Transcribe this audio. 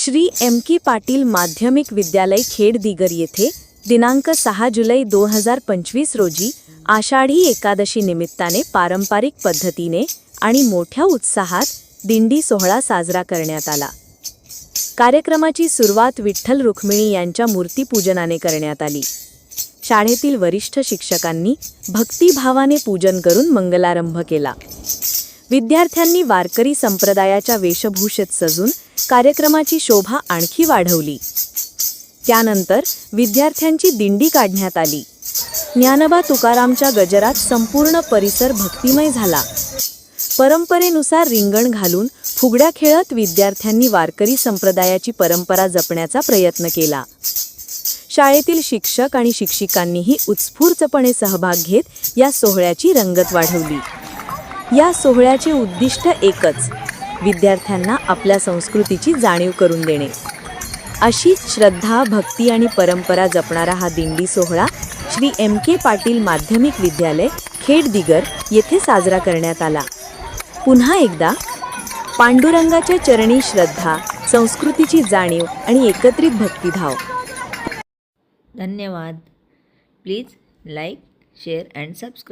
Shri M के पाटील माध्यमिक विद्यालय खेड दिगर येथे दिनांक सहा जुलै दोन हजार पंचवीस रोजी आषाढी एकादशी निमित्ताने पारंपरिक पद्धतीने आणि मोठ्या उत्साहात दिंडी सोहळा साजरा करण्यात आला. कार्यक्रमाची सुरुवात विठ्ठल रुक्मिणी यांच्या मूर्तीपूजनाने करण्यात आली. शाळेतील वरिष्ठ शिक्षकांनी भक्तिभावाने पूजन करून मंगलारंभ केला. विद्यार्थ्यांनी वारकरी संप्रदायाच्या वेशभूषेत सजून कार्यक्रमाची शोभा आणखी वाढवली. त्यानंतर विद्यार्थ्यांची दिंडी काढण्यात आली. ज्ञानबा तुकारामच्या गजरात संपूर्ण परिसर भक्तिमय झाला. परंपरेनुसार रिंगण घालून फुगड्या खेळत विद्यार्थ्यांनी वारकरी संप्रदायाची परंपरा जपण्याचा प्रयत्न केला. शाळेतील शिक्षक आणि शिक्षिकांनीही उत्स्फूर्तपणे सहभाग घेत या सोहळ्याची रंगत वाढवली. या सोहळ्याचे उद्दिष्ट एकच विद्यार्थ्यांना आपल्या संस्कृतीची जाणीव करून देणे. अशीच श्रद्धा भक्ती आणि परंपरा जपणारा हा दिंडी सोहळा श्री एम के पाटील माध्यमिक विद्यालय खेडदिगर येथे साजरा करण्यात आला. पुन्हा एकदा पांडुरंगाच्या चरणी श्रद्धा संस्कृतीची जाणीव आणि एकत्रित भक्तिभाव. धन्यवाद. Please like share and subscribe.